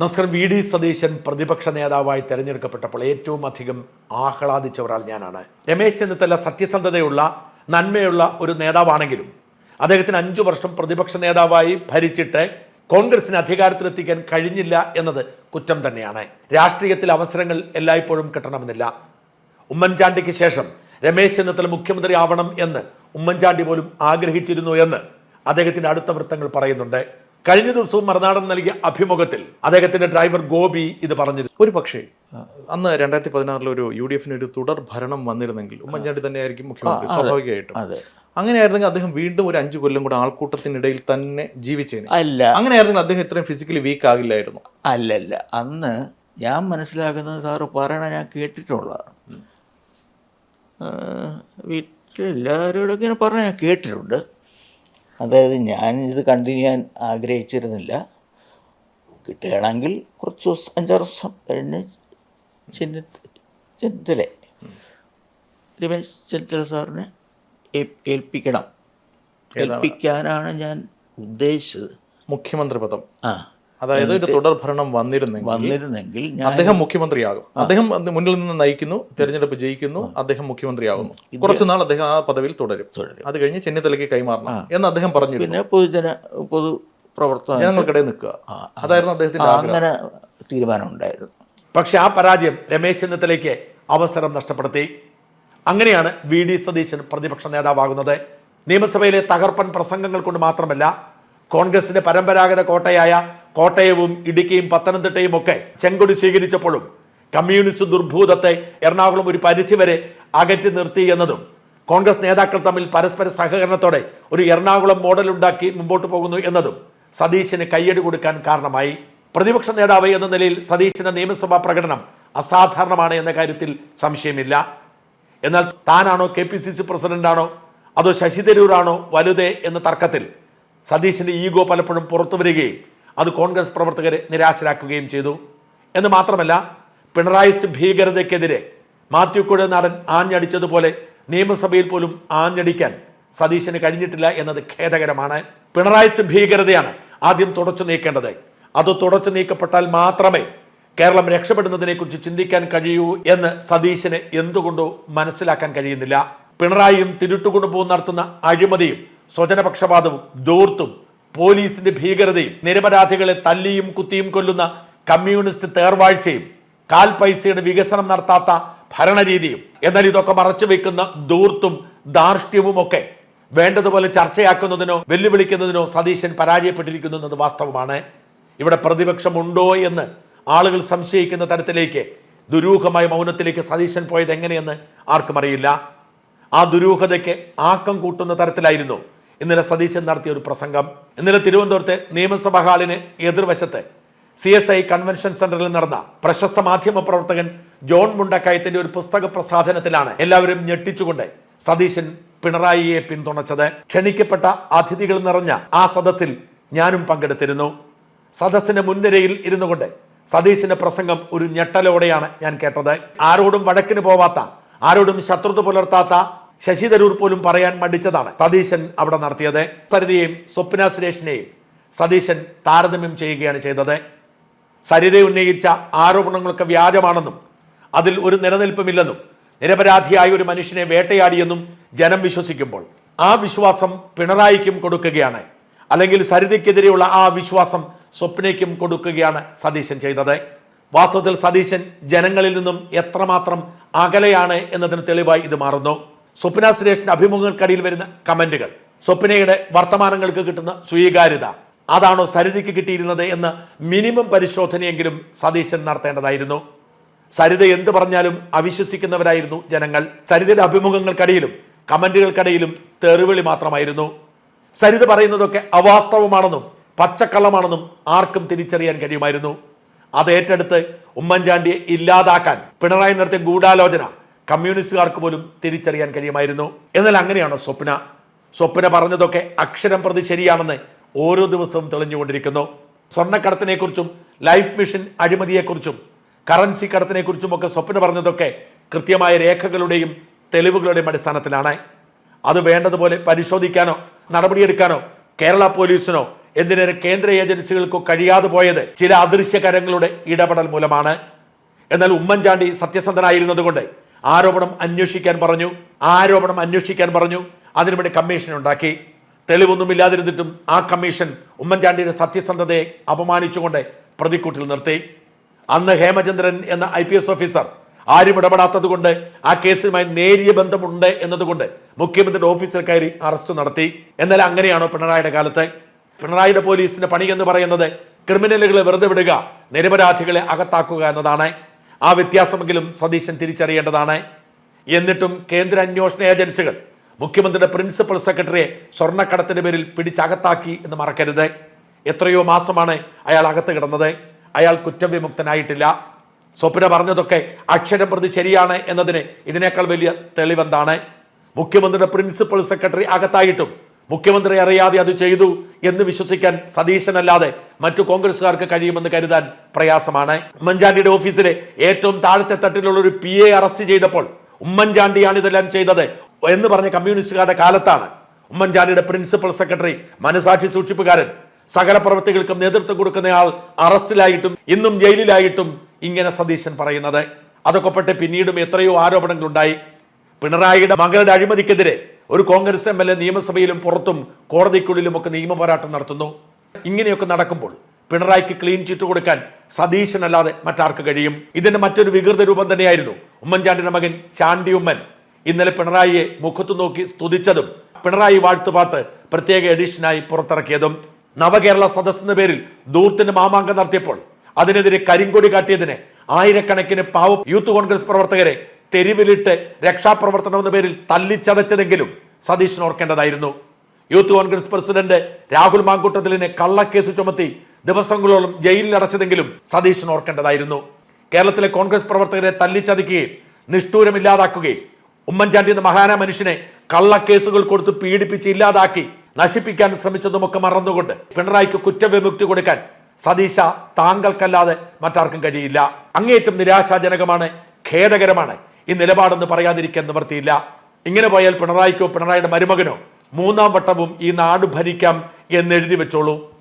നമസ്കാരം. V D Satheesan പ്രതിപക്ഷ നേതാവായി തെരഞ്ഞെടുക്കപ്പെട്ടപ്പോൾ ഏറ്റവും അധികം ആഹ്ലാദിച്ച ഒരാൾ ഞാനാണ്. രമേശ് ചെന്നിത്തല സത്യസന്ധതയുള്ള നന്മയുള്ള ഒരു നേതാവാണെങ്കിലും അദ്ദേഹത്തിന് അഞ്ചു വർഷം പ്രതിപക്ഷ നേതാവായി ഭരിച്ചിട്ട് കോൺഗ്രസിന് അധികാരത്തിലെത്തിക്കാൻ കഴിഞ്ഞില്ല എന്നത് കുറ്റം തന്നെയാണ്. രാഷ്ട്രീയത്തിൽ അവസരങ്ങൾ എല്ലായ്പ്പോഴും കിട്ടണമെന്നില്ല. ഉമ്മൻചാണ്ടിക്ക് ശേഷം രമേശ് ചെന്നിത്തല മുഖ്യമന്ത്രി ആവണം എന്ന് ഉമ്മൻചാണ്ടി പോലും ആഗ്രഹിച്ചിരുന്നു എന്ന് അദ്ദേഹത്തിന്റെ അടുത്ത വൃത്തങ്ങൾ പറയുന്നുണ്ട്. കഴിഞ്ഞ ദിവസവും മറുനാടൻ നൽകിയ അഭിമുഖത്തിൽ അദ്ദേഹത്തിന്റെ ഡ്രൈവർ ഗോപി ഇത് പറഞ്ഞിരുന്നു. ഒരു പക്ഷേ അന്ന് രണ്ടായിരത്തി പതിനാറിൽ ഒരു യു ഡി എഫിന് ഒരു തുടർ ഭരണം വന്നിരുന്നെങ്കിൽ ഉമ്മൻചാണ്ടി തന്നെയായിരിക്കും മുഖ്യമന്ത്രി സ്വാഭാവികമായിട്ടും. അങ്ങനെയായിരുന്നെങ്കിൽ അദ്ദേഹം വീണ്ടും ഒരു അഞ്ചു കൊല്ലം കൂടെ ആൾക്കൂട്ടത്തിനിടയിൽ തന്നെ ജീവിച്ചേനെ. അല്ല. അങ്ങനെയായിരുന്നെങ്കിൽ അദ്ദേഹം ഇത്രയും ഫിസിക്കലി വീക്ക് ആകില്ലായിരുന്നു. അല്ലല്ല അന്ന് ഞാൻ മനസ്സിലാക്കുന്നത് സാറ് പറയണ ഞാൻ കേട്ടിട്ടുള്ളതാണ്. വീട്ടിലെല്ലാവരോടും ഇങ്ങനെ പറഞ്ഞ ഞാൻ കേട്ടിട്ടുണ്ട്. അതായത് ഞാൻ ഇത് കണ്ടിന്യൂ ചെയ്യാൻ ആഗ്രഹിച്ചിരുന്നില്ല. കിട്ടുകയാണെങ്കിൽ കുറച്ച് ദിവസം അഞ്ചാറ് ദിവസം കഴിഞ്ഞ് ചെന്നി ചെന്നിത്തലെ. രമേശ് ചെന്നിത്തല സാറിനെ ഏൽ- ഏൽപ്പിക്കണം. ഏൽപ്പിക്കാനാണ് ഞാൻ ഉദ്ദേശിച്ചത്. മുഖ്യമന്ത്രി പദം. ആ. അതായത് ഒരു തുടർ ഭരണം വന്നിരുന്നെങ്കിൽ വന്നിരുന്നെങ്കിൽ അദ്ദേഹം മുഖ്യമന്ത്രിയാകും. അദ്ദേഹം മുന്നിൽ നിന്ന് നയിക്കുന്നു തെരഞ്ഞെടുപ്പ് ജയിക്കുന്നു അദ്ദേഹം മുഖ്യമന്ത്രിയാകുന്നു. കുറച്ചുനാൾ അദ്ദേഹം ആ പദവിയിൽ തുടരും. തുടരും. അത് കഴിഞ്ഞ് ചെന്നിത്തലയ്ക്ക് കൈമാറണം എന്ന് അദ്ദേഹം പറഞ്ഞു പിന്നെ പൊതുജന പൊതു പ്രവർത്തനം ജനങ്ങൾക്കിടയിൽ നിൽക്കുക. അതായിരുന്നു അദ്ദേഹത്തിന്റെ അങ്ങനെ തീരുമാനം ഉണ്ടായിരുന്നു പക്ഷെ ആ പരാജയം രമേശ് ചെന്നിത്തലയ്ക്ക് അവസരം നഷ്ടപ്പെടുത്തി. അങ്ങനെയാണ് വി ഡി സതീശൻ പ്രതിപക്ഷ നേതാവാകുന്നത്. നിയമസഭയിലെ തകർപ്പൻ പ്രസംഗങ്ങൾ കൊണ്ട് മാത്രമല്ല കോൺഗ്രസിന്റെ പരമ്പരാഗത കോട്ടയായ കോട്ടയവും ഇടുക്കിയും പത്തനംതിട്ടയും ഒക്കെ ചെങ്കൊടി സ്വീകരിച്ചപ്പോഴും കമ്മ്യൂണിസ്റ്റ് ദുർഭൂതത്തെ എറണാകുളം ഒരു പരിധിവരെ അകറ്റി നിർത്തി എന്നതും കോൺഗ്രസ് നേതാക്കൾ തമ്മിൽ പരസ്പര സഹകരണത്തോടെ ഒരു എറണാകുളം മോഡൽ ഉണ്ടാക്കി മുമ്പോട്ട് പോകുന്നു എന്നതും സതീശന് കയ്യടി കൊടുക്കാൻ കാരണമായി. പ്രതിപക്ഷ നേതാവ് എന്ന നിലയിൽ സതീശന്റെ നിയമസഭാ പ്രകടനം അസാധാരണമാണ് എന്ന കാര്യത്തിൽ സംശയമില്ല. എന്നാൽ താനാണോ കെ പി സി സി പ്രസിഡന്റാണോ? അതോ ശശി തരൂരാണോ വലുതേ എന്ന തർക്കത്തിൽ സതീശന്റെ ഈഗോ പലപ്പോഴും പുറത്തു വരികയും അത് കോൺഗ്രസ് പ്രവർത്തകരെ നിരാശരാക്കുകയും ചെയ്തു. എന്ന് മാത്രമല്ല പിണറായിസ്റ്റ് ഭീകരതയ്ക്കെതിരെ മാത്യു കുഴനാടൻ ആഞ്ഞടിച്ചതുപോലെ നിയമസഭയിൽ പോലും ആഞ്ഞടിക്കാൻ സതീശന് കഴിഞ്ഞിട്ടില്ല എന്നത് ഖേദകരമാണ്. പിണറായിസ്റ്റ് ഭീകരതയാണ് ആദ്യം തുടച്ചു നീക്കേണ്ടത്. അത് തുടച്ചു നീക്കപ്പെട്ടാൽ മാത്രമേ കേരളം രക്ഷപ്പെടുന്നതിനെക്കുറിച്ച് ചിന്തിക്കാൻ കഴിയൂ എന്ന് സതീശന് എന്തുകൊണ്ടോ മനസ്സിലാക്കാൻ കഴിയുന്നില്ല. പിണറായിയും തിരുട്ടുകൊണ്ടുപോകും നടത്തുന്ന അഴിമതിയും സ്വജനപക്ഷപാതവും ദൂർത്തും പോലീസിന്റെ ഭീകരതയും നിരപരാധികളെ തല്ലിയും കുത്തിയും കൊല്ലുന്ന കമ്മ്യൂണിസ്റ്റ് തേർവാഴ്ചയും കാൽ പൈസയുടെ വികസനം നടത്താത്ത ഭരണരീതിയും എന്നാൽ ഇതൊക്കെ മറച്ചു വെക്കുന്ന ദൂർത്തും ധാർഷ്ട്യവും ഒക്കെ വേണ്ടതുപോലെ ചർച്ചയാക്കുന്നതിനോ വെല്ലുവിളിക്കുന്നതിനോ സതീശൻ പരാജയപ്പെട്ടിരിക്കുന്നു എന്നത് വാസ്തവമാണ്. ഇവിടെ പ്രതിപക്ഷമുണ്ടോ എന്ന് ആളുകൾ സംശയിക്കുന്ന തരത്തിലേക്ക് ദുരൂഹമായ മൗനത്തിലേക്ക് സതീശൻ പോയത് എങ്ങനെയെന്ന് ആർക്കും അറിയില്ല. ആ ദുരൂഹതയ്ക്ക് ആക്കം കൂട്ടുന്ന തരത്തിലായിരുന്നു ഇന്നലെ സതീശൻ നടത്തിയ ഒരു പ്രസംഗം. ഇന്നലെ തിരുവനന്തപുരത്തെ നിയമസഭാ ഹാളിന് എതിർവശത്ത് സി എസ് ഐ കൺവെൻഷൻ സെന്ററിൽ നടന്ന പ്രശസ്ത മാധ്യമ പ്രവർത്തകൻ ജോൺ മുണ്ടക്കയത്തിന്റെ ഒരു പുസ്തക പ്രസാധനത്തിലാണ് എല്ലാവരും ഞെട്ടിച്ചുകൊണ്ട് സതീശൻ പിണറായിയെ പിന്തുണച്ചത്. ക്ഷണിക്കപ്പെട്ട അതിഥികൾ നിറഞ്ഞ ആ സദസ്സിൽ ഞാനും പങ്കെടുത്തിരുന്നു. സദസ്സിന്റെ മുൻനിരയിൽ ഇരുന്നു കൊണ്ട് സതീശിന്റെ പ്രസംഗം ഒരു ഞെട്ടലോടെയാണ് ഞാൻ കേട്ടത്. ആരോടും വഴക്കിന് പോവാത്ത ആരോടും ശത്രുത പുലർത്താത്ത ശശി തരൂർ പോലും പറയാൻ മടിച്ചതാണ് സതീശൻ അവിടെ നടത്തിയത്. സരിതയെയും സ്വപ്ന സുരേഷിനെയും സതീശൻ താരതമ്യം ചെയ്യുകയാണ് ചെയ്തത്. സരിത ഉന്നയിച്ച ആരോപണങ്ങളൊക്കെ വ്യാജമാണെന്നും അതിൽ ഒരു നിലനിൽപ്പുമില്ലെന്നും നിരപരാധിയായ ഒരു മനുഷ്യനെ വേട്ടയാടിയെന്നും ജനം വിശ്വസിക്കുമ്പോൾ ആ വിശ്വാസം പിണറായിക്കും കൊടുക്കുകയാണ്. അല്ലെങ്കിൽ സരിതയ്ക്കെതിരെയുള്ള ആ വിശ്വാസം സ്വപ്നയ്ക്കും കൊടുക്കുകയാണ് സതീശൻ ചെയ്തത്. വാസ്തവത്തിൽ സതീശൻ ജനങ്ങളിൽ നിന്നും എത്രമാത്രം അകലെയാണ് എന്നതിന് തെളിവായി ഇത് മാറുന്നു. സ്വപ്ന സുരേഷിന്റെ അഭിമുഖങ്ങൾക്കടിയിൽ വരുന്ന കമന്റുകൾ. സ്വപ്നയുടെ വർത്തമാനങ്ങൾക്ക് കിട്ടുന്ന സ്വീകാര്യത. അതാണോ സരിതയ്ക്ക് കിട്ടിയിരുന്നത് എന്ന് മിനിമം പരിശോധനയെങ്കിലും സതീശൻ നടത്തേണ്ടതായിരുന്നു. സരിത എന്ത് പറഞ്ഞാലും അവിശ്വസിക്കുന്നവരായിരുന്നു ജനങ്ങൾ. സരിതയുടെ അഭിമുഖങ്ങൾക്കടിയിലും കമന്റുകൾക്കിടയിലും തെറിവിളി മാത്രമായിരുന്നു. സരിത പറയുന്നതൊക്കെ അവാസ്തവമാണെന്നും പച്ചക്കള്ളമാണെന്നും ആർക്കും തിരിച്ചറിയാൻ കഴിയുമായിരുന്നു. അത് ഏറ്റെടുത്ത് ഉമ്മൻചാണ്ടിയെ ഇല്ലാതാക്കാൻ പിണറായി നടത്തിയ ഗൂഢാലോചന കമ്മ്യൂണിസ്റ്റുകാർക്ക് പോലും തിരിച്ചറിയാൻ കഴിയുമായിരുന്നു. എന്നാൽ അങ്ങനെയാണ് സ്വപ്ന? സ്വപ്ന പറഞ്ഞതൊക്കെ അക്ഷരം പ്രതി ശരിയാണെന്ന് ഓരോ ദിവസവും തെളിഞ്ഞുകൊണ്ടിരിക്കുന്നു. സ്വർണക്കടത്തിനെക്കുറിച്ചും ലൈഫ് മിഷൻ അഴിമതിയെക്കുറിച്ചും കറൻസി കടത്തിനെക്കുറിച്ചും ഒക്കെ സ്വപ്ന പറഞ്ഞതൊക്കെ കൃത്യമായ രേഖകളുടെയും തെളിവുകളുടെയും അടിസ്ഥാനത്തിലാണ്. അത് വേണ്ടതുപോലെ പരിശോധിക്കാനോ നടപടിയെടുക്കാനോ കേരള പോലീസിനോ എന്തിനേറെ കേന്ദ്ര ഏജൻസികൾക്കോ കഴിയാതെ പോയത് ചില അദൃശ്യകരങ്ങളുടെ ഇടപെടൽ മൂലമാണ്. എന്നാൽ ഉമ്മൻചാണ്ടി സത്യസന്ധനായിരുന്നതുകൊണ്ട് ആരോപണം അന്വേഷിക്കാൻ പറഞ്ഞു ആരോപണം അന്വേഷിക്കാൻ പറഞ്ഞു. അതിനുവേണ്ടി കമ്മീഷൻ ഉണ്ടാക്കി. തെളിവൊന്നുമില്ലാതിരുന്നിട്ടും ആ കമ്മീഷൻ ഉമ്മൻചാണ്ടിയുടെ സത്യസന്ധതയെ അപമാനിച്ചുകൊണ്ട് പ്രതിക്കൂട്ടിൽ നിർത്തി. അന്ന് ഹേമചന്ദ്രൻ എന്ന ഐ പി എസ് ഓഫീസർ ആരും ഇടപെടാത്തത് കൊണ്ട് ആ കേസുമായി നേരിയ ബന്ധമുണ്ട് എന്നതുകൊണ്ട് മുഖ്യമന്ത്രിയുടെ ഓഫീസിൽ കയറി അറസ്റ്റ് നടത്തി. എന്നാൽ അങ്ങനെയാണോ പിണറായിയുടെ കാലത്ത്? പിണറായിയുടെ പോലീസിന്റെ പണി എന്ന് പറയുന്നത് ക്രിമിനലുകളെ വെറുതെ വിടുക നിരപരാധികളെ അകത്താക്കുക എന്നതാണ്. ആ വ്യത്യാസമെങ്കിലും സതീശൻ തിരിച്ചറിയേണ്ടതാണ്. എന്നിട്ടും കേന്ദ്ര അന്വേഷണ ഏജൻസികൾ മുഖ്യമന്ത്രിയുടെ പ്രിൻസിപ്പൽ സെക്രട്ടറിയെ സ്വർണക്കടത്തിന്റെ പേരിൽ പിടിച്ചകത്താക്കി എന്ന് മറക്കരുത്. എത്രയോ മാസമാണ് അയാൾ അകത്ത് കിടന്നത്. അയാൾ കുറ്റവിമുക്തനായിട്ടില്ല. സ്വപ്ന പറഞ്ഞതൊക്കെ അക്ഷരം പ്രതി ശരിയാണ് എന്നതിന് ഇതിനേക്കാൾ വലിയ തെളിവെന്താണ്. മുഖ്യമന്ത്രിയുടെ പ്രിൻസിപ്പൽ സെക്രട്ടറി അകത്തായിട്ടും മുഖ്യമന്ത്രി അറിയാതെ അത് ചെയ്തു എന്ന് വിശ്വസിക്കാൻ സതീശനല്ലാതെ മറ്റു കോൺഗ്രസുകാർക്ക് കഴിയുമെന്ന് കരുതാൻ പ്രയാസമാണ്. ഉമ്മൻചാണ്ടിയുടെ ഓഫീസിലെ ഏറ്റവും താഴത്തെ തട്ടിലുള്ള ഒരു പി എ അറസ്റ്റ് ചെയ്തപ്പോൾ ഉമ്മൻചാണ്ടിയാണ് ഇതെല്ലാം ചെയ്തത് എന്ന് പറഞ്ഞ കമ്മ്യൂണിസ്റ്റുകാരുടെ കാലത്താണ്. ഉമ്മൻചാണ്ടിയുടെ പ്രിൻസിപ്പൽ സെക്രട്ടറി മനസാക്ഷി സൂക്ഷിപ്പുകാരൻ സകല പ്രവൃത്തികൾക്കും നേതൃത്വം കൊടുക്കുന്നയാൾ അറസ്റ്റിലായിട്ടും ഇന്നും ജയിലിലായിട്ടും ഇങ്ങനെ സതീശൻ പറയുന്നത്. അതൊക്കെ പിന്നീടും എത്രയോ ആരോപണങ്ങളുണ്ടായി. പിണറായിയുടെ മകളുടെ അഴിമതിക്കെതിരെ ഒരു കോൺഗ്രസ് എം എൽ എ നിയമസഭയിലും പുറത്തും കോടതിക്കുള്ളിലും ഒക്കെ നിയമ പോരാട്ടം നടത്തുന്നു. ഇങ്ങനെയൊക്കെ നടക്കുമ്പോൾ പിണറായിക്ക് ക്ലീൻ ചിറ്റ് കൊടുക്കാൻ സതീശനല്ലാതെ മറ്റാർക്ക് കഴിയും? ഇതിന്റെ മറ്റൊരു വികൃത രൂപം തന്നെയായിരുന്നു ഉമ്മൻചാണ്ടിയുടെ മകൻ ചാണ്ടി ഉമ്മൻ. ഇന്നലെ പിണറായിയെ മുഖത്തു നോക്കി സ്തുതിച്ചതും പിണറായി വാഴ്ത്തുപാട്ട് പ്രത്യേക എഡിഷനായി പുറത്തിറക്കിയതും. നവകേരള സദസ് എന്ന പേരിൽ ദൂർത്തിന് മാമാങ്കം നടത്തിയപ്പോൾ അതിനെതിരെ കരിങ്കൊടി കാട്ടിയതിന് ആയിരക്കണക്കിന് പാവ യൂത്ത് കോൺഗ്രസ് പ്രവർത്തകരെ തെരുവിലിട്ട് രക്ഷാപ്രവർത്തനം എന്ന പേരിൽ തല്ലിച്ചതച്ചതെങ്കിലും സതീശൻ ഓർക്കേണ്ടതായിരുന്നു. യൂത്ത് കോൺഗ്രസ് പ്രസിഡന്റ് രാഹുൽ മാങ്കൂട്ടത്തിലിനെ കള്ളക്കേസ് ചുമത്തി ദിവസങ്ങളോളം ജയിലിൽ അടച്ചതെങ്കിലും സതീശൻ ഓർക്കേണ്ടതായിരുന്നു. കേരളത്തിലെ കോൺഗ്രസ് പ്രവർത്തകരെ തല്ലിച്ചതിക്കുകയും നിഷ്ഠൂരമില്ലാതാക്കുകയും ഉമ്മൻചാണ്ടി എന്ന മഹാന മനുഷ്യനെ കള്ളക്കേസുകൾ കൊടുത്ത് പീഡിപ്പിച്ച് ഇല്ലാതാക്കി നശിപ്പിക്കാൻ ശ്രമിച്ചതുമൊക്കെ മറന്നുകൊണ്ട് പിണറായിക്ക് കുറ്റവിമുക്തി കൊടുക്കാൻ സതീശ താങ്കൾക്കല്ലാതെ മറ്റാർക്കും കഴിയില്ല. അങ്ങേയറ്റം നിരാശാജനകമാണ് ഖേദകരമാണ് ഈ നിലപാടെന്ന് പറയാതിരിക്കാൻ നിവർത്തിയില്ല. ഇങ്ങനെ പോയാൽ പിണറായിക്കോ പിണറായിയുടെ മരുമകനോ മൂന്നാം വട്ടവും ഈ നാട് ഭരിക്കാം എന്ന് എഴുതി വെച്ചോളൂ.